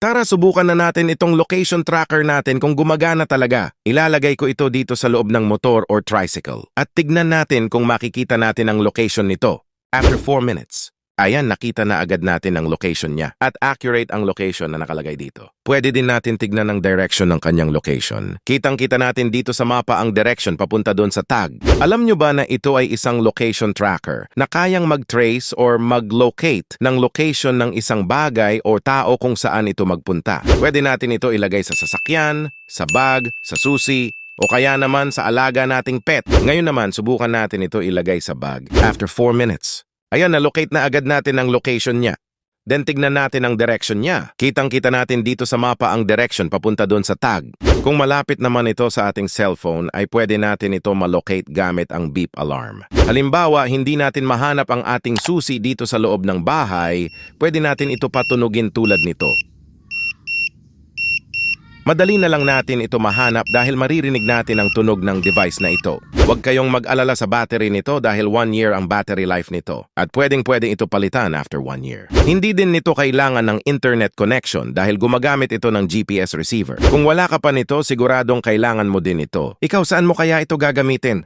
Tara, subukan na natin itong location tracker natin kung gumagana talaga. Ilalagay ko ito dito sa loob ng motor or tricycle. At tignan natin kung makikita natin ang location nito. After 4 minutes. Ayan, nakita na agad natin ang location niya. At accurate ang location na nakalagay dito. Pwede din natin tignan ang direction ng kanyang location. Kitang-kita natin dito sa mapa ang direction papunta doon sa tag. Alam nyo ba na ito ay isang location tracker na kayang mag-trace or mag-locate ng location ng isang bagay o tao kung saan ito magpunta. Pwede natin ito ilagay sa sasakyan, sa bag, sa susi, o kaya naman sa alaga nating pet. Ngayon naman, subukan natin ito ilagay sa bag. After 4 minutes. Ayan, na-locate na agad natin ang location niya. Then tignan natin ang direction niya. Kitang-kita natin dito sa mapa ang direction papunta doon sa tag. Kung malapit naman ito sa ating cellphone ay pwede natin ito malocate gamit ang beep alarm. Halimbawa, hindi natin mahanap ang ating susi dito sa loob ng bahay, pwede natin ito patunugin tulad nito. Madali na lang natin ito mahanap dahil maririnig natin ang tunog ng device na ito. Huwag kayong mag-alala sa battery nito dahil 1 year ang battery life nito at pwedeng-pwedeng ito palitan after 1 year. Hindi din nito kailangan ng internet connection dahil gumagamit ito ng GPS receiver. Kung wala ka pa nito, siguradong kailangan mo din ito. Ikaw saan mo kaya ito gagamitin?